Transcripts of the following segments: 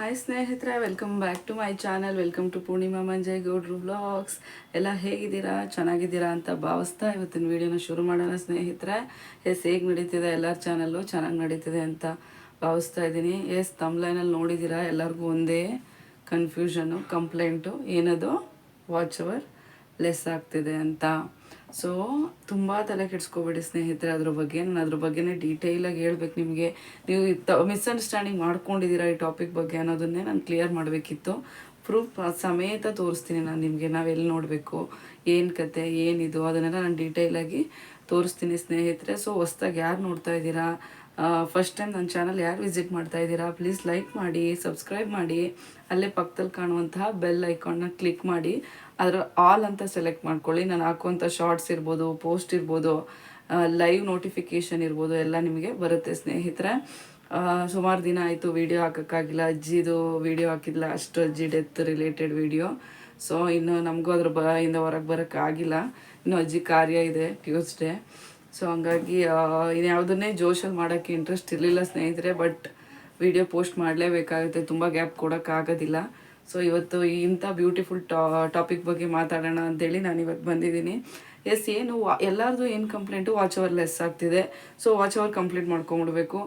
Hi ಸ್ನೇಹಿತರೆ welcome back to my channel welcome to Purnima Manjay ಗೌಡ್ರು blogs ಎಲ್ಲ ಹೇಗಿದ್ದೀರಾ? ಚೆನ್ನಾಗಿದ್ದೀರಾ ಅಂತ ಭಾವಿಸ್ತಾ ಇವತ್ತಿನ ವಿಡಿಯೋನ ಶುರು ಮಾಡೋಣ ಸ್ನೇಹಿತರೆ. ಎಸ್ ಹೇಗೆ ನಡೀತಿದೆ ಎಲ್ಲರ ಚಾನಲ್ಲು ಚೆನ್ನಾಗಿ ನಡೀತಿದೆ ಅಂತ ಭಾವಿಸ್ತಾ ಇದ್ದೀನಿ. ಎಸ್ ತಮ್ಲೈನಲ್ಲಿ ನೋಡಿದ್ದೀರಾ? ಎಲ್ಲರಿಗೂ ಒಂದೇ ಕನ್ಫ್ಯೂಷನು ಕಂಪ್ಲೇಂಟು ಏನದು? ವಾಚ್ ಅವರ್ ಲೆಸ್ ಆಗ್ತಿದೆ ಅಂತ. ಸೊ ತುಂಬ ತಲೆ ಕೆಡಿಸ್ಕೋಬೇಡಿ ಸ್ನೇಹಿತರೆ ಅದ್ರ ಬಗ್ಗೆ. ನಾನು ಅದ್ರ ಬಗ್ಗೆನೇ ಡೀಟೇಲಾಗಿ ಹೇಳ್ಬೇಕು ನಿಮಗೆ. ನೀವು ಮಿಸ್ಅಂಡರ್ಸ್ಟ್ಯಾಂಡಿಂಗ್ ಮಾಡ್ಕೊಂಡಿದ್ದೀರಾ ಈ ಟಾಪಿಕ್ ಬಗ್ಗೆ ಅನ್ನೋದನ್ನೇ ನಾನು ಕ್ಲಿಯರ್ ಮಾಡಬೇಕಿತ್ತು. ಪ್ರೂಫ್ ಸಮೇತ ತೋರಿಸ್ತೀನಿ ನಾನು ನಿಮಗೆ. ನಾವು ಎಲ್ಲಿ ನೋಡಬೇಕು? ಏನು ಕತೆ? ಏನಿದು? ಅದನ್ನೆಲ್ಲ ನಾನು ಡೀಟೇಲಾಗಿ ತೋರಿಸ್ತೀನಿ ಸ್ನೇಹಿತರೆ. ಸೊ ಹೊಸ್ದಾಗಿ ಯಾರು ನೋಡ್ತಾ ಇದ್ದೀರಾ? ಫಸ್ಟ್ ಟೈಮ್ ನನ್ನ ಚಾನಲ್ ಯಾರು ವಿಸಿಟ್ ಮಾಡ್ತಾ ಇದ್ದೀರಾ? ಪ್ಲೀಸ್ ಲೈಕ್ ಮಾಡಿ ಸಬ್ಸ್ಕ್ರೈಬ್ ಮಾಡಿ. ಅಲ್ಲೇ ಪಕ್ಕದಲ್ಲಿ ಕಾಣುವಂತಹ ಬೆಲ್ ಐಕಾನ್ನ ಕ್ಲಿಕ್ ಮಾಡಿ. ಅದರ ಆಲ್ ಅಂತ ಸೆಲೆಕ್ಟ್ ಮಾಡ್ಕೊಳ್ಳಿ. ನಾನು ಹಾಕುವಂಥ ಶಾರ್ಟ್ಸ್ ಇರ್ಬೋದು ಪೋಸ್ಟ್ ಇರ್ಬೋದು ಲೈವ್ ನೋಟಿಫಿಕೇಷನ್ ಇರ್ಬೋದು, ಎಲ್ಲ ನಿಮಗೆ ಬರುತ್ತೆ ಸ್ನೇಹಿತರೆ. ಸುಮಾರು ದಿನ ಆಯಿತು ವಿಡಿಯೋ ಹಾಕೋಕ್ಕಾಗಿಲ್ಲ. ಅಜ್ಜಿದು ವಿಡಿಯೋ ಹಾಕಿಲ್ಲ ಅಷ್ಟು ಅಜ್ಜಿ ಡೆತ್ ರಿಲೇಟೆಡ್ ವಿಡಿಯೋ ಸೊ ಇನ್ನು ನಮಗೂ ಅದ್ರ ಬ ಇಂದ ಹೊರಗೆ ಬರೋಕ್ಕಾಗಿಲ್ಲ ಇನ್ನು ಅಜ್ಜಿ ಕಾರ್ಯ ಇದೆ ಟ್ಯೂಸ್ಡೇ ಸೊ ಹಂಗಾಗಿ ಇನ್ಯಾವುದನ್ನೇ ಜೋಶಲ್ಲಿ ಮಾಡೋಕ್ಕೆ ಇಂಟ್ರೆಸ್ಟ್ ಇರಲಿಲ್ಲ ಸ್ನೇಹಿತರೆ ಬಟ್ ವಿಡಿಯೋ ಪೋಸ್ಟ್ ಮಾಡಲೇಬೇಕಾಗುತ್ತೆ. ತುಂಬ ಗ್ಯಾಪ್ ಕೊಡೋಕ್ಕಾಗೋದಿಲ್ಲ ಸೊ ಇವತ್ತು ಇಂಥ ಬ್ಯೂಟಿಫುಲ್ ಟಾ ಟಾಪಿಕ್ ಬಗ್ಗೆ ಮಾತಾಡೋಣ ಅಂತೇಳಿ ನಾನು ಇವತ್ತು ಬಂದಿದ್ದೀನಿ. ಎಸ್ ಏನು, ಎಲ್ಲರದು ಏನು ಕಂಪ್ಲೇಂಟು ವಾಚ್ ಅವರ್ ಲೆಸ್ ಆಗ್ತಿದೆ. ಸೊ ವಾಚ್ ಅವರ್ ಕಂಪ್ಲೀಟ್ ಮಾಡ್ಕೊಂಬಿಡ್ಬೇಕು.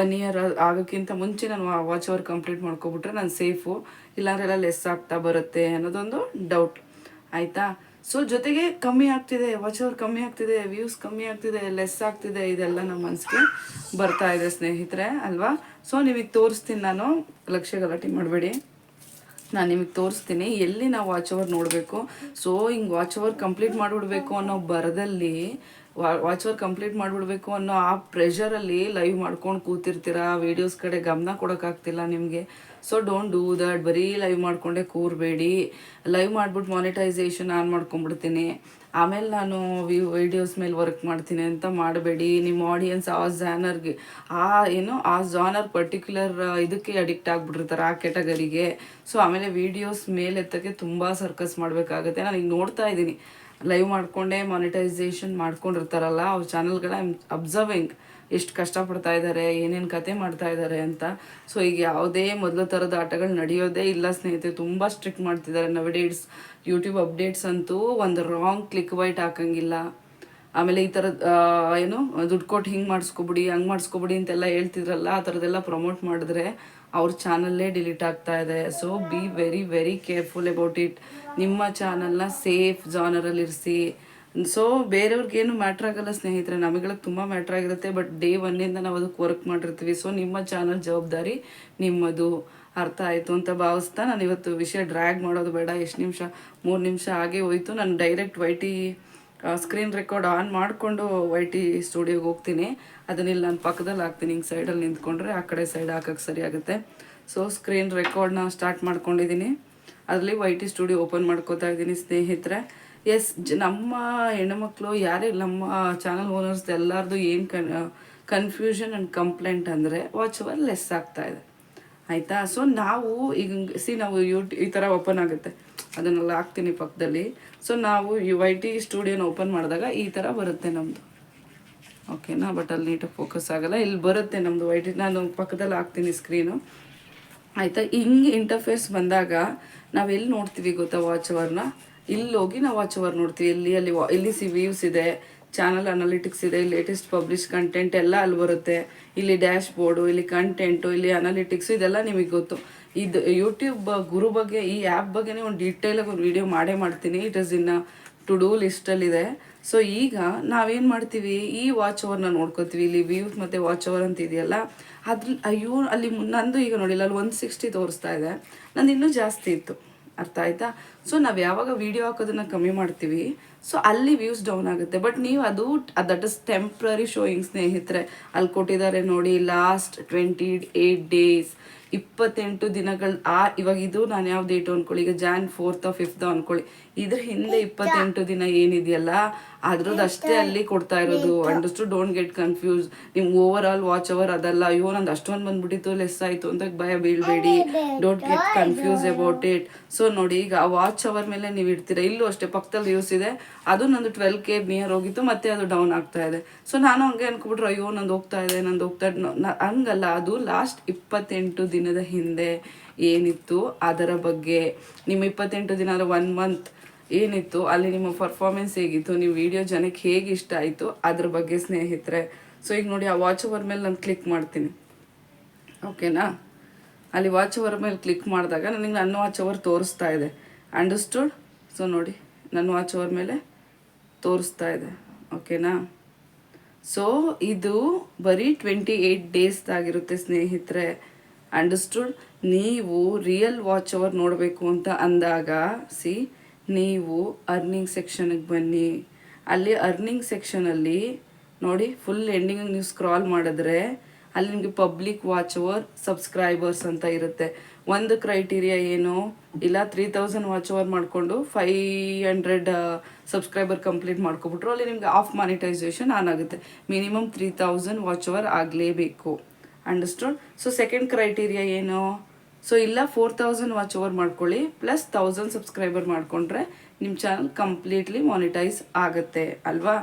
ಒನ್ ಇಯರ್ ಆಗೋಕ್ಕಿಂತ ಮುಂಚೆ ನಾನು ವಾಚ್ ಅವರ್ ಕಂಪ್ಲೀಟ್ ಮಾಡ್ಕೊಬಿಟ್ರೆ ನಾನು ಸೇಫು ಇಲ್ಲಾಂದ್ರೆ ಲೆಸ್ ಆಗ್ತಾ ಬರುತ್ತೆ ಅನ್ನೋದೊಂದು ಡೌಟ್ ಆಯಿತಾ? ಸೊ ಜೊತೆಗೆ ಕಮ್ಮಿ ಆಗ್ತಿದೆ ವಾಚ್ ಅವರ್ ಕಮ್ಮಿ ಆಗ್ತಿದೆ ವ್ಯೂಸ್ ಕಮ್ಮಿ ಆಗ್ತಿದೆ ಲೆಸ್ ಆಗ್ತಿದೆ, ಇದೆಲ್ಲ ನಮ್ಮ ಮನಸ್ಸಿಗೆ ಬರ್ತಾ ಇದೆ ಸ್ನೇಹಿತರೆ, ಅಲ್ವಾ? ಸೊ ನಿಮಗೆ ತೋರಿಸ್ತೀನಿ ನಾನು, ಲಕ್ಷ್ಯ ಗಲಾಟೆ ಮಾಡಬೇಡಿ. ನಾನು ನಿಮಗೆ ತೋರಿಸ್ತೀನಿ. ಎಲ್ಲಿ ನಾವು ವಾಚ್ ಓವರ್ ನೋಡಬೇಕು? ಸೊ ಹಿಂಗೆ ವಾಚ್ ಓವರ್ ಕಂಪ್ಲೀಟ್ ಮಾಡಿಬಿಡ್ಬೇಕು ಅನ್ನೋ ಬರದಲ್ಲಿ ವಾಚ್ ಓವರ್ ಕಂಪ್ಲೀಟ್ ಮಾಡಿಬಿಡ್ಬೇಕು ಅನ್ನೋ ಆ ಪ್ರೆಷರಲ್ಲಿ ಲೈವ್ ಮಾಡ್ಕೊಂಡು ಕೂತಿರ್ತೀರಾ? ವೀಡಿಯೋಸ್ ಕಡೆ ಗಮನ ಕೊಡೋಕ್ಕಾಗ್ತಿಲ್ಲ ನಿಮಗೆ. ಸೊ ಡೋಂಟ್ ಡೂ ದಟ್ ಬರೀ ಲೈವ್ ಮಾಡ್ಕೊಂಡೆ ಕೂರಬೇಡಿ. ಲೈವ್ ಮಾಡಿಬಿಟ್ಟು ಮಾನಿಟೈಸೇಷನ್ ಆನ್ ಮಾಡ್ಕೊಂಡ್ಬಿಡ್ತೀನಿ. ಆಮೇಲೆ ನಾನು ವಿಡಿಯೋಸ್ ಮೇಲೆ ವರ್ಕ್ ಮಾಡ್ತೀನಿ ಅಂತ ಮಾಡಬೇಡಿ. ನಿಮ್ಮ ಆಡಿಯನ್ಸ್ ಆ ಜಾನರ್ಗೆ ಆ ಏನು, ಆ ಜಾನರ್ ಪರ್ಟಿಕ್ಯುಲರ್ ಇದಕ್ಕೆ ಅಡಿಕ್ಟ್ ಆಗಿಬಿಟ್ಟಿರ್ತಾರೆ ಆ ಕೆಟಗರಿಗೆ ಸೊ ಆಮೇಲೆ ವೀಡಿಯೋಸ್ ಮೇಲೆ ಎತ್ತಕ್ಕೆ ತುಂಬ ಸರ್ಕಸ್ ಮಾಡಬೇಕಾಗುತ್ತೆ. ನಾನು ಈಗ ನೋಡ್ತಾ ಇದ್ದೀನಿ. ಲೈವ್ ಮಾಡಿಕೊಂಡೇ ಮಾನಿಟೈಸೇಷನ್ ಮಾಡ್ಕೊಂಡಿರ್ತಾರಲ್ಲ, ಅವ್ರ ಚಾನಲ್ಗಳ ಅಬ್ಸರ್ವಿಂಗ್ ಎಷ್ಟು ಕಷ್ಟಪಡ್ತಾ ಇದ್ದಾರೆ ಏನೇನು ಕತೆ ಮಾಡ್ತಾ ಇದ್ದಾರೆ ಅಂತ. ಸೊ ಈಗ ಯಾವುದೇ ಮೊದಲ ಥರದ ಆಟಗಳು ನಡೆಯೋದೇ ಇಲ್ಲ ಸ್ನೇಹಿತರೆ. ತುಂಬ ಸ್ಟ್ರಿಕ್ಟ್ ಮಾಡ್ತಿದ್ದಾರೆ ನವಡೇಟ್ಸ್ ಯೂಟ್ಯೂಬ್ ಅಪ್ಡೇಟ್ಸ್ ಅಂತೂ ಒಂದು ರಾಂಗ್ ಕ್ಲಿಕ್ ವೈಟ್ ಹಾಕಂಗಿಲ್ಲ. ಆಮೇಲೆ ಈ ಥರದ ಏನು, ದುಡ್ಡು ಕೊಟ್ಟು ಹಿಂಗೆ ಮಾಡಿಸ್ಕೊಬಿಡಿ, ಹಂಗೆ ಮಾಡಿಸ್ಕೊಬಿಡಿ ಅಂತೆಲ್ಲ ಹೇಳ್ತಿದ್ರಲ್ಲ, ಆ ಥರದ್ದೆಲ್ಲ ಪ್ರಮೋಟ್ ಮಾಡಿದ್ರೆ ಅವ್ರ ಚಾನಲ್ಲೇ ಡಿಲೀಟ್ ಆಗ್ತಾ ಇದೆ. So be very very careful about it ನಿಮ್ಮ ಚಾನಲ್ನ ಸೇಫ್ ಜಾನರಲ್ಲಿ ಇರಿಸಿ ಸೊ ಬೇರೆಯವ್ರಿಗೇನು ಮ್ಯಾಟ್ರ್ ಆಗಲ್ಲ ಸ್ನೇಹಿತರೆ. ನಮಗಳಿಗೆ ತುಂಬ ಮ್ಯಾಟ್ರ್ ಆಗಿರುತ್ತೆ. ಬಟ್ ಡೇ ಒನ್ನಿಂದ ನಾವು ಅದಕ್ಕೆ ವರ್ಕ್ ಮಾಡಿರ್ತೀವಿ. ಸೊ ನಿಮ್ಮ ಚಾನಲ್ ಜವಾಬ್ದಾರಿ ನಿಮ್ಮದು ಅರ್ಥ ಆಯಿತು ಅಂತ ಭಾವಿಸ್ತಾ ನಾನು ಇವತ್ತು ವಿಷಯ ಡ್ರ್ಯಾಗ್ ಮಾಡೋದು ಬೇಡ. ಎಷ್ಟು ನಿಮಿಷ? ಮೂರು ನಿಮಿಷ ಹಾಗೆ ಹೋಯ್ತು. ನಾನು direct Y T screen record on ಮಾಡಿಕೊಂಡು ವೈ ಟಿ ಸ್ಟುಡಿಯೋಗೆ ಹೋಗ್ತೀನಿ. ಅದನ್ನಿಲ್ಲಿ ನಾನು ಪಕ್ಕದಲ್ಲಿ ಹಾಕ್ತೀನಿ. ಹಿಂಗೆ ಸೈಡಲ್ಲಿ ನಿಂತ್ಕೊಂಡ್ರೆ ಆ ಕಡೆ ಸೈಡ್ ಹಾಕೋಕ್ಕೆ ಸರಿ ಆಗುತ್ತೆ. ಸೊ ಸ್ಕ್ರೀನ್ ರೆಕಾರ್ಡ್ನ ಸ್ಟಾರ್ಟ್ ಮಾಡ್ಕೊಂಡಿದ್ದೀನಿ ಅದರಲ್ಲಿ ವೈ ಟಿ ಸ್ಟುಡಿಯೋ ಓಪನ್ ಮಾಡ್ಕೋತಾ ಇದ್ದೀನಿ ಸ್ನೇಹಿತರೆ. ಎಸ್ ನಮ್ಮ ಹೆಣ್ಣುಮಕ್ಳು ಯಾರೇ ನಮ್ಮ ಚಾನಲ್ ಓನರ್ಸ್ ಎಲ್ಲರದು ಏನು ಕನ್ ಕನ್ಫ್ಯೂಷನ್ ಆ್ಯಂಡ್ ಕಂಪ್ಲೇಂಟ್ ಅಂದರೆ ವಾಚ್ ಅವರ್ ಲೆಸ್ ಆಗ್ತಾ ಇದೆ. ಆಯಿತಾ? ಸೊ ನಾವು ಈಗ ಸಿ ನಾವು ಯೂಟ್ಯೂ ಈ ಥರ ಓಪನ್ ಆಗುತ್ತೆ. ಅದನ್ನೆಲ್ಲ ಹಾಕ್ತೀನಿ ಪಕ್ಕದಲ್ಲಿ. ಸೊ ನಾವು ಯು ವೈ ಟಿ ಸ್ಟುಡಿಯೋನ ಓಪನ್ ಮಾಡಿದಾಗ ಈ ಥರ ಬರುತ್ತೆ ನಮ್ಮದು ಓಕೆನಾ ಬಟ್ ಅಲ್ಲಿ ನೀಟಾಗಿ ಫೋಕಸ್ ಆಗಲ್ಲ. ಇಲ್ಲಿ ಬರುತ್ತೆ ನಮ್ಮದು ವೈ ಟಿ ನಾನು ಪಕ್ಕದಲ್ಲಿ ಹಾಕ್ತೀನಿ ಸ್ಕ್ರೀನು ಆಯಿತಾ? ಹಿಂಗೆ ಇಂಟರ್ಫೇಸ್ ಬಂದಾಗ ನಾವೆಲ್ಲಿ ನೋಡ್ತೀವಿ ಗೊತ್ತಾ ವಾಚ್ ಅವರ್ನ ಇಲ್ಲಿ ಹೋಗಿ ನಾವು ವಾಚ್ ಅವರ್ ನೋಡ್ತೀವಿ. ಇಲ್ಲಿ ಅಲ್ಲಿ ಇಲ್ಲಿ ಸಿ ವ್ಯೂಸ್ ಇದೆ ಚಾನಲ್ ಅನಾಲಿಟಿಕ್ಸ್ ಇದೆ ಲೇಟೆಸ್ಟ್ ಪಬ್ಲಿಷ್ ಕಂಟೆಂಟ್ ಎಲ್ಲ ಅಲ್ಲಿ ಬರುತ್ತೆ. ಇಲ್ಲಿ ಡ್ಯಾಶ್ ಬೋರ್ಡು ಇಲ್ಲಿ ಕಂಟೆಂಟು ಇಲ್ಲಿ ಅನಾಲಿಟಿಕ್ಸು ಇದೆಲ್ಲ ನಿಮಗೆ ಗೊತ್ತು. ಇದು ಯೂಟ್ಯೂಬ್ ಗುರು ಬಗ್ಗೆ, ಈ ಆ್ಯಪ್ ಬಗ್ಗೆನೇ ಒಂದು ಡೀಟೇಲಾಗಿ ಒಂದು ವಿಡಿಯೋ ಮಾಡೇ ಮಾಡ್ತೀನಿ. ಇಟ್ ಇಸ್ ಇನ್ನ ಟು ಡೂ ಲಿಸ್ಟಲ್ಲಿದೆ ಸೊ ಈಗ ನಾವೇನು ಮಾಡ್ತೀವಿ? ಈ ವಾಚ್ ಓವರ್ನ ನೋಡ್ಕೋತೀವಿ. ಇಲ್ಲಿ ವ್ಯೂಸ್ ಮತ್ತು ವಾಚ್ ಅವರ್ ಅಂತ ಇದೆಯಲ್ಲ, ಅದ್ರ, ಅಯ್ಯೋ, ಅಲ್ಲಿ ನಂದು ಈಗ ನೋಡಿಲ್ಲ, ಅಲ್ಲಿ ಒನ್ ಸಿಕ್ಸ್ಟಿ ತೋರಿಸ್ತಾ ಇದೆ. ನಂದು ಇನ್ನೂ ಜಾಸ್ತಿ ಇತ್ತು. ಅರ್ಥ ಆಯ್ತಾ? ಸೊ ನಾವು ಯಾವಾಗ ವಿಡಿಯೋ ಹಾಕೋದನ್ನ ಕಮ್ಮಿ ಮಾಡ್ತೀವಿ. ಸೊ ಅಲ್ಲಿ ವ್ಯೂಸ್ ಡೌನ್ ಆಗುತ್ತೆ. ಬಟ್ ನೀವು ಅದು ದಟ್ ಇಸ್ ಟೆಂಪ್ರರಿ ಶೋಯಿಂಗ್ ಸ್ನೇಹಿತರೆ. ಅಲ್ಲಿ ಕೊಟ್ಟಿದ್ದಾರೆ ನೋಡಿ ಲಾಸ್ಟ್ ಟ್ವೆಂಟಿ ಏಯ್ಟ್ ಡೇಸ್ ಇಪ್ಪತ್ತೆಂಟು ದಿನಗಳು ಆ ಇವಾಗ ಇದು ನಾನು ಯಾವ ಡೇಟು ಅನ್ಕೊಳ್ಳಿ ಈಗ ಜಾನ್ ಫೋರ್ತ್ ಫಿಫ್ತ್ ಅನ್ಕೊಳ್ಳಿ. ಇದ್ರ ಹಿಂದೆ ಇಪ್ಪತ್ತೆಂಟು ದಿನ ಏನಿದೆಯಲ್ಲ ಅದ್ರದ್ದು ಅಷ್ಟೇ ಅಲ್ಲಿ ಕೊಡ್ತಾ ಇರೋದು. ಅಂಡರ್ಸ್ಟು ಡೋಂಟ್ ಗೆಟ್ ಕನ್ಫ್ಯೂಸ್ ನಿಮ್ಗೆ ಓವರ್ ಆಲ್ ವಾಚ್ ಅವರ್ ಅದಲ್ಲ. ಅಯ್ಯೋ ನಂದು ಅಷ್ಟೊಂದು ಬಂದ್ಬಿಟ್ಟಿತ್ತು ಲೆಸ್ ಆಯಿತು ಅಂತ ಭಯ ಬೀಳ್ಬೇಡಿ. Don't get confuse about it so ನೋಡಿ ಈಗ ಆ ವಾಚ್ ಅವರ್ ಮೇಲೆ ನೀವು ಇಡ್ತೀರಾ? ಇಲ್ಲೂ ಅಷ್ಟೇ ಪಕ್ಕದಲ್ಲಿ ಯೂಸ್ ಇದೆ. ಅದು ನಂದು ಟ್ವೆಲ್ ಕೆ ನಿಯರ್ ಹೋಗಿತ್ತು ಮತ್ತೆ ಅದು ಡೌನ್ ಆಗ್ತಾ ಇದೆ. ಸೊ ನಾನು ಹಂಗೆ ಅನ್ಕೊಬಿಟ್ರೆ ಅಯ್ಯೋ ನಂದು ಹೋಗ್ತಾ ಇದೆ ನಂದು ಹೋಗ್ತಾ ಹಂಗಲ್ಲ. ಅದು ಲಾಸ್ಟ್ ಇಪ್ಪತ್ತೆಂಟು ದಿನ. ದಿನದ ಹಿಂದೆ ಏನಿತ್ತು, ಅದರ ಬಗ್ಗೆ ನಿಮ್ಮ ಇಪ್ಪತ್ತೆಂಟು ದಿನ ಒನ್ ಮಂತ್ ಏನಿತ್ತು, ಅಲ್ಲಿ ನಿಮ್ಮ ಪರ್ಫಾರ್ಮೆನ್ಸ್ ಹೇಗಿತ್ತು, ನೀವು ವಿಡಿಯೋ ಜನಕ್ಕೆ ಹೇಗೆ ಇಷ್ಟ ಆಯಿತು, ಅದ್ರ ಬಗ್ಗೆ ಸ್ನೇಹಿತರೆ. ಸೊ ಈಗ ನೋಡಿ, ಆ ವಾಚ್ ಓವರ್ ಮೇಲೆ ನಾನು ಕ್ಲಿಕ್ ಮಾಡ್ತೀನಿ. ಓಕೆನಾ ಅಲ್ಲಿ ವಾಚ್ ಓವರ್ ಮೇಲೆ ಕ್ಲಿಕ್ ಮಾಡಿದಾಗ ನನಗೆ ನನ್ನ ವಾಚ್ ಓವರ್ ತೋರಿಸ್ತಾ ಇದೆ. ಅಂಡರ್ಸ್ಟುಡ್ ಸೊ ನೋಡಿ, ನನ್ನ ವಾಚ್ ಓವರ್ ಮೇಲೆ ತೋರಿಸ್ತಾ ಇದೆ. ಓಕೆನಾ ಸೊ ಇದು ಬರೀ ಟ್ವೆಂಟಿ ಏಯ್ಟ್ ಡೇಸ್ದಾಗಿರುತ್ತೆ ಸ್ನೇಹಿತರೆ. ಅಂಡರ್ಸ್ಟುಡ್? ನೀವು ರಿಯಲ್ ವಾಚ್ ಅವರ್ ನೋಡಬೇಕು ಅಂತ ಅಂದಾಗ ಸಿ ನೀವು ಅರ್ನಿಂಗ್ ಸೆಕ್ಷನ್ಗೆ ಬನ್ನಿ. ಅಲ್ಲಿ ಅರ್ನಿಂಗ್ ಸೆಕ್ಷನಲ್ಲಿ ನೋಡಿ ಫುಲ್ ಎಂಡಿಂಗ್ ನೀವು ಸ್ಕ್ರಾಲ್ ಮಾಡಿದ್ರೆ ಅಲ್ಲಿ ನಿಮಗೆ ಪಬ್ಲಿಕ್ ವಾಚ್ ಅವರ್ ಸಬ್ಸ್ಕ್ರೈಬರ್ಸ್ ಅಂತ ಇರುತ್ತೆ. ಒಂದು ಕ್ರೈಟೀರಿಯಾ ಏನು? ಇಲ್ಲ ತ್ರೀ ತೌಸಂಡ್ ವಾಚ್ ಅವರ್ ಮಾಡಿಕೊಂಡು ಫೈ ಹಂಡ್ರೆಡ್ ಸಬ್ಸ್ಕ್ರೈಬರ್ ಕಂಪ್ಲೀಟ್ ಮಾಡ್ಕೊಬಿಟ್ರು, ಅಲ್ಲಿ ನಿಮ್ಗೆ ಆಫ್ ಮಾನಿಟೈಸೇಷನ್ ಆನ್ ಆಗುತ್ತೆ. Minimum three thousand watch hour ಆಗಲೇಬೇಕು. ಅಂಡರ್ಸ್ಟುಡ್ ಸೊ ಸೆಕೆಂಡ್ ಕ್ರೈಟೀರಿಯಾ ಏನು? ಸೊ ಇಲ್ಲ ಫೋರ್ ತೌಸಂಡ್ ವಾಚ್ ಓವರ್ ಮಾಡ್ಕೊಳ್ಳಿ ಪ್ಲಸ್ ತೌಸಂಡ್ ಸಬ್ಸ್ಕ್ರೈಬರ್ ಮಾಡಿಕೊಂಡ್ರೆ ನಿಮ್ಮ ಚಾನಲ್ ಕಂಪ್ಲೀಟ್ಲಿ ಮಾನಿಟೈಸ್ ಆಗುತ್ತೆ, ಅಲ್ವಾ?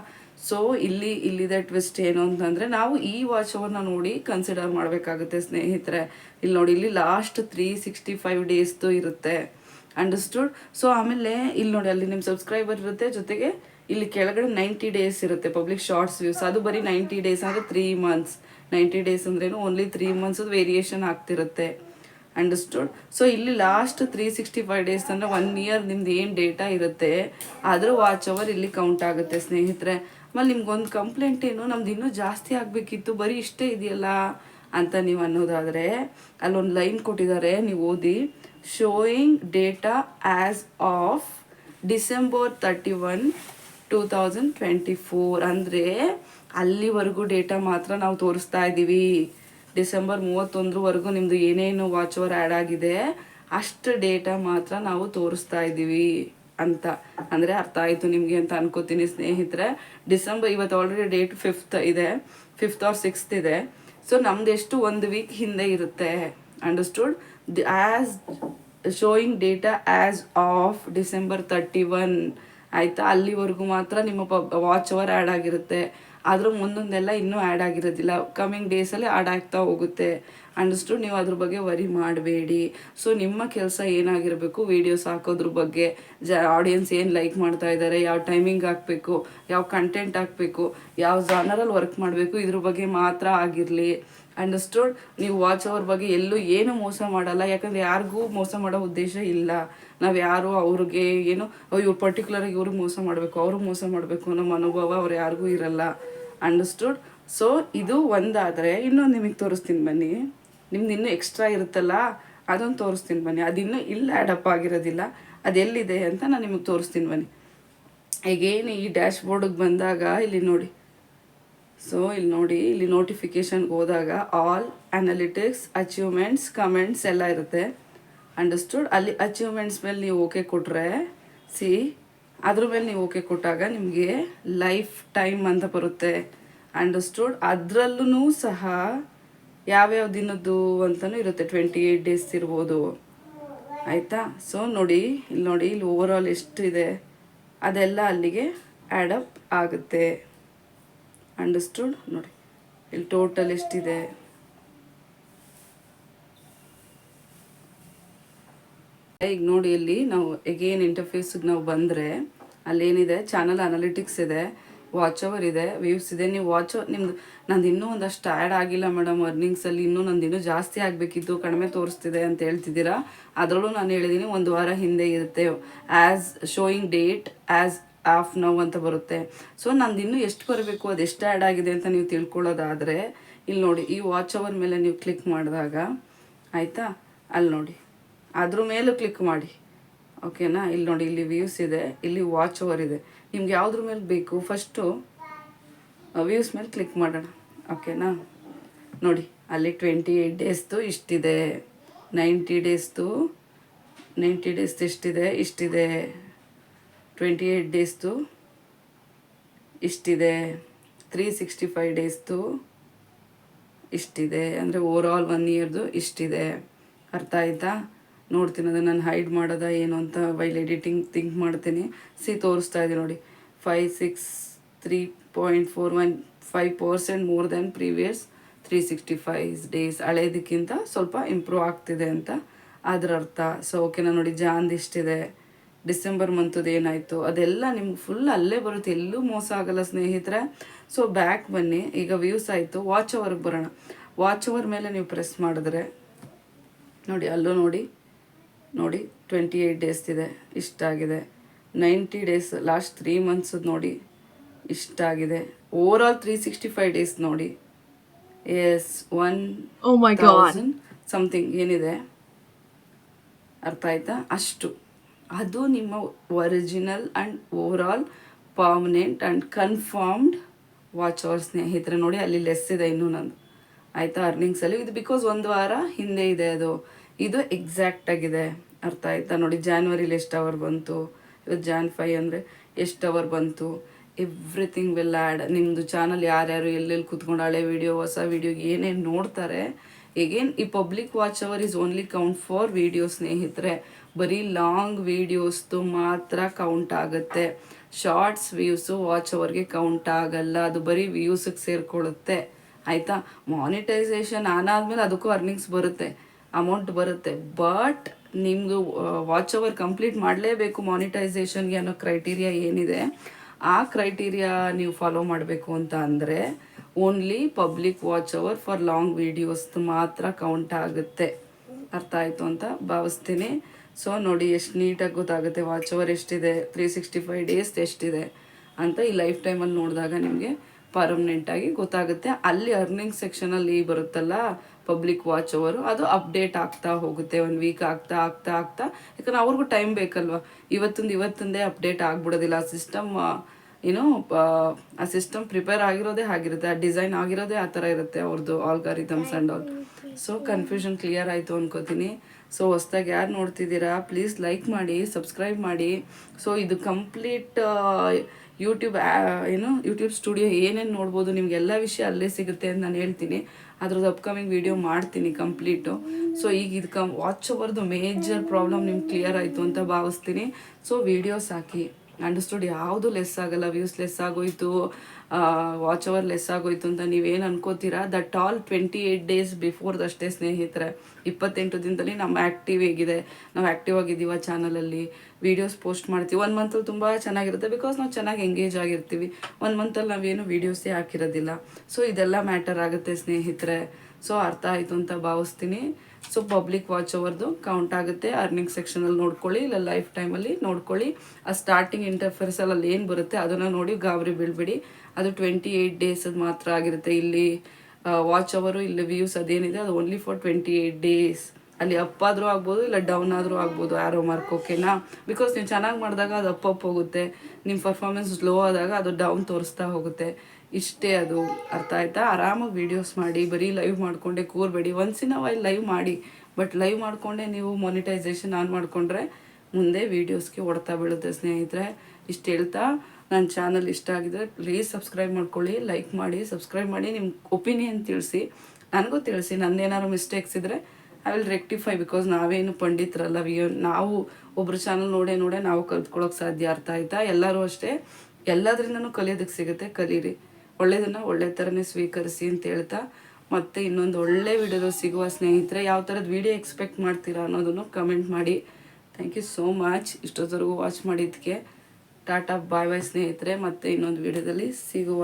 ಸೊ ಇಲ್ಲಿ, ಇಲ್ಲಿದೆ ಟ್ವಿಸ್ಟ್ ಏನು ಅಂತಂದರೆ ನಾವು ಈ ವಾಚ್ ಓವರ್ನ ನೋಡಿ ಕನ್ಸಿಡರ್ ಮಾಡಬೇಕಾಗುತ್ತೆ, ಸ್ನೇಹಿತರೆ. ಇಲ್ಲಿ ನೋಡಿ, ಇಲ್ಲಿ ಲಾಸ್ಟ್ ತ್ರೀ ಸಿಕ್ಸ್ಟಿ ಫೈವ್ ಡೇಸ್ದು ಇರುತ್ತೆ. ಅಂಡರ್ಸ್ಟುಡ್ ಸೊ ಆಮೇಲೆ ಇಲ್ಲಿ ನೋಡಿ, ಅಲ್ಲಿ ನಿಮ್ಮ ಸಬ್ಸ್ಕ್ರೈಬರ್ ಇರುತ್ತೆ, ಜೊತೆಗೆ ಇಲ್ಲಿ ಕೆಳಗಡೆ ನೈಂಟಿ ಡೇಸ್ ಇರುತ್ತೆ ಪಬ್ಲಿಕ್ ಶಾರ್ಟ್ಸ್ ವ್ಯೂಸ್ ಅದು ಬರೀ ನೈಂಟಿ ಡೇಸ್ ಅಂದರೆ ತ್ರೀ ಮಂತ್ಸ್ ನೈಂಟಿ ಡೇಸ್ ಅಂದ್ರೇನು ಓನ್ಲಿ ತ್ರೀ ಮಂತ್ಸ್ ವೇರಿಯೇಷನ್ ಆಗ್ತಿರುತ್ತೆ. ಅಂಡರ್ಸ್ಟುಡ್ ಸೊ ಇಲ್ಲಿ last three sixty five days ಅಂದರೆ ಒನ್ ಇಯರ್ ನಿಮ್ದು ಏನು ಡೇಟಾ ಇರುತ್ತೆ ಅದ್ರ ವಾಚ್ ಅವರ್ ಇಲ್ಲಿ ಕೌಂಟ್ ಆಗುತ್ತೆ ಸ್ನೇಹಿತರೆ. ಆಮೇಲೆ ನಿಮ್ಗೊಂದು ಕಂಪ್ಲೇಂಟ್ ಏನು, ನಮ್ದು ಇನ್ನೂ ಜಾಸ್ತಿ ಆಗಬೇಕಿತ್ತು, ಬರೀ ಇಷ್ಟೇ ಇದೆಯಲ್ಲ ಅಂತ ನೀವು ಅನ್ನೋದಾದರೆ, ಅಲ್ಲೊಂದು ಲೈನ್ ಕೊಟ್ಟಿದ್ದಾರೆ, ನೀವು ಓದಿ. Showing data as of December thirty one two thousand twenty four ಅಂದರೆ ಅಲ್ಲಿವರೆಗೂ ಡೇಟಾ ಮಾತ್ರ ನಾವು ತೋರಿಸ್ತಾ ಇದ್ದೀವಿ. ಡಿಸೆಂಬರ್ ಮೂವತ್ತೊಂದರವರೆಗೂ ನಿಮ್ಮದು ಏನೇನು ವಾಚ್ ಓವರ್ ಆ್ಯಡ್ ಆಗಿದೆ, ಅಷ್ಟು ಡೇಟಾ ಮಾತ್ರ ನಾವು ತೋರಿಸ್ತಾ ಇದ್ದೀವಿ ಅಂತ. ಅಂದರೆ ಅರ್ಥ ಆಯಿತು ನಿಮಗೆ ಅಂತ ಅನ್ಕೋತೀನಿ ಸ್ನೇಹಿತರೆ. ಡಿಸೆಂಬರ್ ಇವತ್ತು ಆಲ್ರೆಡಿ ಡೇಟ್ ಫಿಫ್ತ್ ಇದೆ ಫಿಫ್ತ್ ಆರ್ ಸಿಕ್ಸ್ತ್ ಇದೆ. ಸೊ ನಮ್ದು ಎಷ್ಟು ಒಂದು ವೀಕ್ ಹಿಂದೆ ಇರುತ್ತೆ. Understood the as showing data as of December thirty one ಆಯಿತಾ? ಅಲ್ಲಿವರೆಗೂ ಮಾತ್ರ ನಿಮ್ಮ ವಾಚ್ ಅವರ್ ಆ್ಯಡ್ ಆಗಿರುತ್ತೆ. ಆದರೂ ಮುಂದೊಂದೆಲ್ಲ ಇನ್ನೂ ಆ್ಯಡ್ ಆಗಿರೋದಿಲ್ಲ. ಕಮ್ಮಿಂಗ್ ಡೇಸಲ್ಲಿ ಆ್ಯಡ್ ಆಗ್ತಾ ಹೋಗುತ್ತೆ. ಅಂಡರ್ಸ್ಟು ನೀವು ಅದ್ರ ಬಗ್ಗೆ ವರಿ ಮಾಡಬೇಡಿ. ಸೊ ನಿಮ್ಮ ಕೆಲಸ ಏನಾಗಿರಬೇಕು? ವೀಡಿಯೋಸ್ ಹಾಕೋದ್ರ ಬಗ್ಗೆ. ಜ ಆಡಿಯನ್ಸ್ ಏನು ಲೈಕ್ ಮಾಡ್ತಾ ಇದ್ದಾರೆ ಯಾವ ಟೈಮಿಂಗ್ ಹಾಕಬೇಕು? ಯಾವ ಕಂಟೆಂಟ್ ಹಾಕಬೇಕು? ಯಾವ ಜಾನರಲ್ಲಿ ವರ್ಕ್ ಮಾಡಬೇಕು? ಇದ್ರ ಬಗ್ಗೆ ಮಾತ್ರ ಆಗಿರಲಿ. ಅಂಡರ್ಸ್ಟೂಡ್ ನೀವು ವಾಚ್ ಅವ್ರ ಬಗ್ಗೆ ಎಲ್ಲೂ ಏನು ಮೋಸ ಮಾಡಲ್ಲ. ಯಾಕಂದರೆ ಯಾರಿಗೂ ಮೋಸ ಮಾಡೋ ಉದ್ದೇಶ ಇಲ್ಲ. ನಾವು ಯಾರು ಅವ್ರಿಗೆ ಏನು ಇವ್ರು ಪರ್ಟಿಕ್ಯುಲರಾಗಿ ಇವ್ರಿಗೆ ಮೋಸ ಮಾಡಬೇಕು ಅವ್ರಿಗೆ ಮೋಸ ಮಾಡಬೇಕು ಅನ್ನೋ ಮನೋಭಾವ ಅವ್ರು ಯಾರಿಗೂ ಇರಲ್ಲ. ಅಂಡರ್ಸ್ಟುಡ್ ಸೊ ಇದು ಒಂದಾದರೆ ಇನ್ನೊಂದು ನಿಮಗೆ ತೋರಿಸ್ತೀನಿ ಬನ್ನಿ. ನಿಮ್ದು ಇನ್ನೂ ಎಕ್ಸ್ಟ್ರಾ ಇರುತ್ತಲ್ಲ, ಅದೊಂದು ತೋರಿಸ್ತೀನಿ ಬನ್ನಿ. ಅದಿನ್ನೂ ಇಲ್ಲ ಆ್ಯಡಪ್ ಆಗಿರೋದಿಲ್ಲ. ಅದೆಲ್ಲಿದೆ ಅಂತ ನಾನು ನಿಮಗೆ ತೋರಿಸ್ತೀನಿ ಬನ್ನಿ. ಈಗೇನು ಈ ಡ್ಯಾಶ್ ಬೋರ್ಡಿಗೆ ಬಂದಾಗ ಇಲ್ಲಿ ನೋಡಿ. ಸೊ ಇಲ್ಲಿ ನೋಡಿ, ಇಲ್ಲಿ ನೋಟಿಫಿಕೇಷನ್ಗೆ ಹೋದಾಗ ಆಲ್ ಅನಾಲಿಟಿಕ್ಸ್ ಅಚೀವ್ಮೆಂಟ್ಸ್ ಕಮೆಂಟ್ಸ್ ಎಲ್ಲ ಇರುತ್ತೆ. ಅಂಡರ್ಸ್ಟುಡ್ ಅಲ್ಲಿ ಅಚೀವ್ಮೆಂಟ್ಸ್ ಮೇಲೆ ನೀವು ಓಕೆ ಕೊಟ್ಟರೆ ಸಿ ಅದ್ರ ಮೇಲೆ ನೀವು ಓಕೆ ಕೊಟ್ಟಾಗ ನಿಮಗೆ ಲೈಫ್ ಟೈಮ್ ಅಂತ ಬರುತ್ತೆ. ಅಂಡರ್ಸ್ಟೂಡ್? ಅದರಲ್ಲೂ ಸಹ ಯಾವ್ಯಾವ ದಿನದ್ದು ಅಂತಲೂ ಇರುತ್ತೆ. ಟ್ವೆಂಟಿ ಏಯ್ಟ್ ಡೇಸ್ ಇರ್ಬೋದು. ಆಯಿತಾ? ಸೊ ನೋಡಿ, ಇಲ್ಲಿ ನೋಡಿ, ಇಲ್ಲಿ ಓವರ್ ಆಲ್ ಎಷ್ಟಿದೆ ಅದೆಲ್ಲ ಅಲ್ಲಿಗೆ ಆ್ಯಡಪ್ ಆಗುತ್ತೆ. ಅಂಡರ್ಸ್ಟೂಡ್? ನೋಡಿ, ಇಲ್ಲಿ ಟೋಟಲ್ ಎಷ್ಟಿದೆ? ಈಗ ನೋಡಿ ಇಲ್ಲಿ ನಾವು ಎಗೇನ್ ಇಂಟರ್ಫೇಸ್ಗೆ ನಾವು ಬಂದರೆ ಅಲ್ಲೇನಿದೆ? ಚಾನಲ್ ಅನಾಲಿಟಿಕ್ಸ್ ಇದೆ ವಾಚ್ ಅವರ್ ಇದೆ ವ್ಯೂಸ್ ಇದೆ. ನೀವು ವಾಚ್ ನಿಮ್ದು ನಂದು ಇನ್ನೂ ಒಂದಷ್ಟು ಆ್ಯಡ್ ಆಗಿಲ್ಲ ಮೇಡಮ್ ಅರ್ನಿಂಗ್ಸಲ್ಲಿ ಇನ್ನೂ ನಂದು ಇನ್ನೂ ಜಾಸ್ತಿ ಆಗಬೇಕಿತ್ತು, ಕಡಿಮೆ ತೋರಿಸ್ತಿದೆ ಅಂತ ಹೇಳ್ತಿದ್ದೀರಾ? ಅದರಲ್ಲೂ ನಾನು ಹೇಳಿದ್ದೀನಿ ಒಂದು ವಾರ ಹಿಂದೆ ಇರುತ್ತೆ. As showing date as of now ಅಂತ ಬರುತ್ತೆ. ಸೊ ನಂದು ಇನ್ನೂ ಎಷ್ಟು ಬರಬೇಕು, ಅದು ಎಷ್ಟು ಆ್ಯಡ್ ಆಗಿದೆ ಅಂತ ನೀವು ತಿಳ್ಕೊಳ್ಳೋದಾದರೆ, ಇಲ್ಲಿ ನೋಡಿ, ಈ ವಾಚ್ ಅವರ್ ಮೇಲೆ ನೀವು ಕ್ಲಿಕ್ ಮಾಡಿದಾಗ, ಆಯಿತಾ? ಅಲ್ಲಿ ನೋಡಿ. ಅದ್ರ ಮೇಲೂ ಕ್ಲಿಕ್ ಮಾಡಿ. ಓಕೆನಾ ಇಲ್ಲಿ ನೋಡಿ, ಇಲ್ಲಿ ವ್ಯೂಸ್ ಇದೆ, ಇಲ್ಲಿ ವಾಚ್ ಓವರ್ ಇದೆ. ನಿಮ್ಗೆ ಯಾವುದ್ರ ಮೇಲೆ ಬೇಕು? ಫಸ್ಟು ವ್ಯೂಸ್ ಮೇಲೆ ಕ್ಲಿಕ್ ಮಾಡೋಣ. ಓಕೆನಾ ನೋಡಿ, ಅಲ್ಲಿ ಟ್ವೆಂಟಿ ಏಯ್ಟ್ ಡೇಸ್ದು ಇಷ್ಟಿದೆ. ನೈಂಟಿ ಡೇಸ್ದು ನೈಂಟಿ ಡೇಸ್ದು ಇಷ್ಟಿದೆ ಇಷ್ಟಿದೆ. ಟ್ವೆಂಟಿ ಏಯ್ಟ್ ಡೇಸ್ದು ಇಷ್ಟಿದೆ. ತ್ರೀ ಸಿಕ್ಸ್ಟಿ ಫೈವ್ ಡೇಸ್ದು ಇಷ್ಟಿದೆ. ಅಂದರೆ ಓವರ್ ಆಲ್ ಒನ್ ಇಯರ್ದು ಇಷ್ಟಿದೆ. ಅರ್ಥ ಆಯ್ತಾ? ನೋಡ್ತೀನಿ, ಅದನ್ನು ನಾನು ಹೈಡ್ ಮಾಡೋದ ಏನು ಅಂತ ವೈಲ್ ಎಡಿಟಿಂಗ್ ಥಿಂಕ್ ಮಾಡ್ತೀನಿ. ಸಿ ತೋರಿಸ್ತಾ ಇದೆ ನೋಡಿ. Five six three point four one five percent more then previous three sixty five days ಹಳೇದಕ್ಕಿಂತ ಸ್ವಲ್ಪ ಇಂಪ್ರೂವ್ ಆಗ್ತಿದೆ ಅಂತ ಅದರ ಅರ್ಥ. ಸೊ ಓಕೆನಾ ನೋಡಿ ಜಾನ್ದು ಇಷ್ಟಿದೆ ಡಿಸೆಂಬರ್ ಮಂತದ್ದು ಏನಾಯಿತು? ಅದೆಲ್ಲ ನಿಮ್ಗೆ ಫುಲ್ ಅಲ್ಲೇ ಬರುತ್ತೆ. ಎಲ್ಲೂ ಮೋಸ ಆಗಲ್ಲ ಸ್ನೇಹಿತರೆ. ಸೊ ಬ್ಯಾಕ್ ಬನ್ನಿ. ಈಗ ವ್ಯೂಸ್ ಆಯಿತು. ವಾಚ್ ಅವರ್ಗೆ ಬರೋಣ. ವಾಚ್ ಅವರ್ ಮೇಲೆ ನೀವು ಪ್ರೆಸ್ ಮಾಡಿದ್ರೆ, ನೋಡಿ, ಅಲ್ಲೂ ನೋಡಿ. ನೋಡಿ ಟ್ವೆಂಟಿ ಏಯ್ಟ್ ಡೇಸ್ ಇದೆ ಇಷ್ಟಾಗಿದೆ ninety days last three months ನೋಡಿ ಇಷ್ಟಾಗಿದೆ overall three sixty five days ನೋಡಿ ಎಸ್ ಒನ್ ತೌಸಂಡ್. ಸಮಥಿಂಗ್ ಏನಿದೆ? ಅರ್ಥ ಆಯ್ತಾ? ಅಷ್ಟು. ಅದು ನಿಮ್ಮ original and overall permanent and confirmed watch hour ಸ್ನೇಹಿತರೆ ನೋಡಿ ಅಲ್ಲಿ ಲೆಸ್ ಇದೆ ಇನ್ನೂ ನಂದು. ಆಯಿತಾ? ಅರ್ನಿಂಗ್ಸಲ್ಲಿ ಇದು ಬಿಕಾಸ್ ಒಂದು ವಾರ ಹಿಂದೆ ಇದೆ ಅದು. ಇದು ಎಕ್ಸಾಕ್ಟ್ ಆಗಿದೆ. ಅರ್ಥ ಆಯ್ತಾ? ನೋಡಿ ಜಾನ್ವರಿಲಿ ಎಷ್ಟು ಅವರ್ ಬಂತು? ಇವತ್ತು ಜಾನ್ ಫೈ ಅಂದರೆ ಎಷ್ಟು ಅವರ್ ಬಂತು? ಎವ್ರಿಥಿಂಗ್ ವಿಲ್ ಆ್ಯಡ್ ನಿಮ್ಮದು ಚಾನಲ್ ಯಾರ್ಯಾರು ಎಲ್ಲೆಲ್ಲಿ ಕೂತ್ಕೊಂಡು ಹಳೆ ವಿಡಿಯೋ ಹೊಸ ವಿಡಿಯೋ ಏನೇನು ನೋಡ್ತಾರೆ ಎಗೇನ್ ಈ public watch hour is only count for video ಸ್ನೇಹಿತರೆ. ಬರೀ ಲಾಂಗ್ ವೀಡಿಯೋಸ್ದು ಮಾತ್ರ ಕೌಂಟ್ ಆಗುತ್ತೆ. ಶಾರ್ಟ್ಸ್ ವ್ಯೂಸು ವಾಚ್ ಅವರ್ಗೆ ಕೌಂಟ್ ಆಗಲ್ಲ. ಅದು ಬರೀ ವ್ಯೂಸಿಗೆ ಸೇರಿಕೊಳ್ಳುತ್ತೆ ಆಯಿತಾ? ಮಾನಿಟೈಸೇಷನ್ ಆನಾದ್ಮೇಲೆ ಅದಕ್ಕೂ ಅರ್ನಿಂಗ್ಸ್ ಬರುತ್ತೆ. ಅಮೌಂಟ್ ಬರುತ್ತೆ. ಬಟ್ ನಿಮ್ಮದು ವಾಚ್ ಅವರ್ ಕಂಪ್ಲೀಟ್ ಮಾಡಲೇಬೇಕು ಮಾನಿಟೈಸೇಷನ್ಗೆ ಅನ್ನೋ ಕ್ರೈಟೀರಿಯಾ ಏನಿದೆ, ಆ ಕ್ರೈಟೀರಿಯಾ ನೀವು ಫಾಲೋ ಮಾಡಬೇಕು ಅಂತ ಅಂದರೆ only public watch hour for long videos ಮಾತ್ರ ಕೌಂಟ್ ಆಗುತ್ತೆ. ಅರ್ಥ ಆಯಿತು ಅಂತ ಭಾವಿಸ್ತೀನಿ. ಸೊ ನೋಡಿ ಎಷ್ಟು ನೀಟಾಗಿ ಗೊತ್ತಾಗುತ್ತೆ ವಾಚ್ ಅವರ್ ಎಷ್ಟಿದೆ ತ್ರೀ ಸಿಕ್ಸ್ಟಿ ಫೈವ್ ಡೇಸ್ ಎಷ್ಟಿದೆ ಅಂತ ಈ ಲೈಫ್ ಟೈಮಲ್ಲಿ ನೋಡಿದಾಗ ನಿಮಗೆ ಪರ್ಮನೆಂಟಾಗಿ ಗೊತ್ತಾಗುತ್ತೆ. ಅಲ್ಲಿ ಅರ್ನಿಂಗ್ ಸೆಕ್ಷನಲ್ಲಿ ಬರುತ್ತಲ್ಲ ಪಬ್ಲಿಕ್ ವಾಚ್ ಅವರು, ಅದು ಅಪ್ಡೇಟ್ ಆಗ್ತಾ ಹೋಗುತ್ತೆ ಒಂದು ವೀಕ್ ಆಗ್ತಾ ಆಗ್ತಾ ಆಗ್ತಾ. ಯಾಕಂದ್ರೆ ಅವ್ರಿಗೂ ಟೈಮ್ ಬೇಕಲ್ವಾ? ಇವತ್ತೊಂದು, ಇವತ್ತೊಂದೇ ಅಪ್ಡೇಟ್ ಆಗ್ಬಿಡೋದಿಲ್ಲ. ಆ ಸಿಸ್ಟಮ್ ಏನು ಆ ಸಿಸ್ಟಮ್ ಪ್ರಿಪೇರ್ ಆಗಿರೋದೇ ಆಗಿರುತ್ತೆ ಆ ಡಿಸೈನ್ ಆಗಿರೋದೇ ಆ ಥರ ಇರುತ್ತೆ ಅವ್ರದ್ದು algorithms and all so confusion clear ಆಯಿತು ಅನ್ಕೋತೀನಿ. ಸೊ ಹೊಸ್ದಾಗಿ ಯಾರು ನೋಡ್ತಿದ್ದೀರಾ? ಪ್ಲೀಸ್ ಲೈಕ್ ಮಾಡಿ ಸಬ್ಸ್ಕ್ರೈಬ್ ಮಾಡಿ. ಸೊ ಇದು ಕಂಪ್ಲೀಟ್ ಯೂಟ್ಯೂಬ್ ಏನು ಯೂಟ್ಯೂಬ್ ಸ್ಟುಡಿಯೋ ಏನೇನು ನೋಡ್ಬೋದು ನಿಮ್ಗೆ ಎಲ್ಲ ವಿಷಯ ಅಲ್ಲೇ ಸಿಗುತ್ತೆ ಅಂತ ನಾನು ಹೇಳ್ತೀನಿ. ಅದ್ರದ್ದು ಅಪ್ಕಮಿಂಗ್ ವಿಡಿಯೋ ಮಾಡ್ತೀನಿ ಕಂಪ್ಲೀಟು ಸೊ ಈಗ ಇದು ಕಮ್ ವಾಚ್ ಓವರ್ದು ಮೇಜರ್ ಪ್ರಾಬ್ಲಮ್ ನಿಮ್ಗೆ ಕ್ಲಿಯರ್ ಆಯಿತು ಅಂತ ಭಾವಿಸ್ತೀನಿ. ಸೊ ವೀಡಿಯೋಸ್ ಹಾಕಿ. ಅಂಡರ್ಸ್ಟುಡ್ ಯಾವುದು ಲೆಸ್ ಆಗಲ್ಲ ವ್ಯೂಸ್ ಲೆಸ್ ಆಗೋಯ್ತು ವಾಚ್ ಅವರ್ ಲೆಸ್ ಆಗೋಯ್ತು ಅಂತ ನೀವೇನು ಅನ್ಕೋತೀರಾ? That all twenty eight days ಬಿಫೋರ್ದಷ್ಟೇ ಸ್ನೇಹಿತರೆ. ಇಪ್ಪತ್ತೆಂಟು ದಿನದಲ್ಲಿ ನಮ್ಮ ಆ್ಯಕ್ಟಿವ್ ಹೇಗಿದೆ. ನಾವು ಆ್ಯಕ್ಟಿವ್ ಆಗಿದ್ದೀವ ಚಾನಲಲ್ಲಿ ವೀಡಿಯೋಸ್ ಪೋಸ್ಟ್ ಮಾಡ್ತೀವಿ. ಒಂದು ಮಂತಲ್ಲಿ ತುಂಬ ಚೆನ್ನಾಗಿರುತ್ತೆ. ಬಿಕಾಸ್ ನಾವು ಚೆನ್ನಾಗಿ ಎಂಗೇಜ್ ಆಗಿರ್ತೀವಿ. ಒಂದು ಮಂತಲ್ಲಿ ನಾವೇನು ವೀಡಿಯೋಸೇ ಹಾಕಿರೋದಿಲ್ಲ. ಸೊ ಇದೆಲ್ಲ ಮ್ಯಾಟರ್ ಆಗುತ್ತೆ ಸ್ನೇಹಿತರೆ. ಸೊ ಅರ್ಥ ಆಯಿತು ಅಂತ ಭಾವಿಸ್ತೀನಿ. ಸೊ ಪಬ್ಲಿಕ್ ವಾಚ್ ಅವರ್ದು ಕೌಂಟ್ ಆಗುತ್ತೆ. ಅರ್ನಿಂಗ್ ಸೆಕ್ಷನಲ್ಲಿ ನೋಡ್ಕೊಳ್ಳಿ. ಇಲ್ಲ ಲೈಫ್ ಟೈಮಲ್ಲಿ ನೋಡ್ಕೊಳ್ಳಿ. ಆ ಸ್ಟಾರ್ಟಿಂಗ್ ಇಂಟರ್ಫೇರ್ಸಲ್ಲಿ ಅಲ್ಲಿ ಏನು ಬರುತ್ತೆ ಅದನ್ನು ನೋಡಿ ಗಾಬರಿ ಬೀಳ್ಬೇಡಿ. ಅದು ಟ್ವೆಂಟಿ ಏಯ್ಟ್ ಡೇಸ್ ಮಾತ್ರ ಆಗಿರುತ್ತೆ. ಇಲ್ಲಿ ವಾಚ್ ಅವರು, ಇಲ್ಲಿ ವ್ಯೂಸ್ ಅದೇನಿದೆ, ಅದು only for twenty eight days ಅಲ್ಲಿ ಅಪ್ ಆದರೂ ಆಗ್ಬೋದು, ಇಲ್ಲ ಡೌನ್ ಆದರೂ ಆಗ್ಬೋದು ಆರೋ ಮಾರ್ಕ್ ಓಕೆನಾ ಬಿಕಾಸ್ ನೀವು ಚೆನ್ನಾಗಿ ಮಾಡಿದಾಗ ಅದು ಅಪ್ ಅಪ್ ಹೋಗುತ್ತೆ. ನಿಮ್ಮ ಪರ್ಫಾರ್ಮೆನ್ಸ್ ಸ್ಲೋ ಆದಾಗ ಅದು ಡೌನ್ ತೋರಿಸ್ತಾ ಹೋಗುತ್ತೆ. ಇಷ್ಟೇ ಅದು. ಅರ್ಥ ಆಯ್ತಾ? ಆರಾಮಾಗಿ ವೀಡಿಯೋಸ್ ಮಾಡಿ, ಬರೀ ಲೈವ್ ಮಾಡಿಕೊಂಡೆ ಕೂರಬೇಡಿ. Once in a while live ಮಾಡಿ. ಬಟ್ ಲೈವ್ ಮಾಡಿಕೊಂಡೆ ನೀವು ಮೊನಿಟೈಸೇಷನ್ ಆನ್ ಮಾಡಿಕೊಂಡ್ರೆ ಮುಂದೆ ವೀಡಿಯೋಸ್ಗೆ ಹೊಡ್ತಾ ಬೀಳುತ್ತೆ ಸ್ನೇಹಿತರೆ. ಇಷ್ಟು ಹೇಳ್ತಾ? ನನ್ನ ಚಾನಲ್ ಇಷ್ಟ ಆಗಿದ್ರೆ ಪ್ಲೀಸ್ ಸಬ್ಸ್ಕ್ರೈಬ್ ಮಾಡ್ಕೊಳ್ಳಿ ಲೈಕ್ ಮಾಡಿ ಸಬ್ಸ್ಕ್ರೈಬ್ ಮಾಡಿ ನಿಮ್ಮ ಒಪಿನಿಯನ್ ತಿಳಿಸಿ. ನನಗೂ ತಿಳಿಸಿ. ನನ್ನೇನಾದ್ರು ಮಿಸ್ಟೇಕ್ಸ್ ಇದ್ದರೆ ಐ ವಿಲ್ ರೆಕ್ಟಿಫೈ ಬಿಕಾಸ್ ನಾವೇನು ಪಂಡಿತರಲ್ಲ ವಿ ನಾವು ಒಬ್ರ ಚಾನಲ್ ನೋಡೇ ನೋಡೇ ನಾವು ಕಲ್ತ್ಕೊಳ್ಳೋಕೆ ಸಾಧ್ಯ ಅರ್ಥ ಆಯ್ತಾ? ಎಲ್ಲರೂ ಅಷ್ಟೇ. ಎಲ್ಲದರಿಂದನೂ ಕಲಿಯೋದಕ್ಕೆ ಸಿಗುತ್ತೆ, ಕಲೀರಿ. ಒಳ್ಳೆಯದನ್ನು ಒಳ್ಳೆ ಥರನೇ ಸ್ವೀಕರಿಸಿ ಅಂತ ಹೇಳ್ತಾ, ಮತ್ತೆ ಇನ್ನೊಂದು ಒಳ್ಳೆ ವಿಡಿಯೋ ಸಿಗುವ ಸ್ನೇಹಿತರೆ, ಯಾವ ಥರದ ವಿಡಿಯೋ ಎಕ್ಸ್ಪೆಕ್ಟ್ ಮಾಡ್ತೀರಾ ಅನ್ನೋದನ್ನು ಕಮೆಂಟ್ ಮಾಡಿ. ಥ್ಯಾಂಕ್ ಯು ಸೋ ಮಚ್ ಇಷ್ಟೊತ್ತವರೆಗೂ ವಾಚ್ ಮಾಡಿದ್ದಕ್ಕೆ. ಟಾಟಾ ಬಾಯ್ ಬಾಯ್ ಸ್ನೇಹಿತರೆ. ಮತ್ತೆ ಇನ್ನೊಂದು ವಿಡಿಯೋದಲ್ಲಿ ಸಿಗುವ.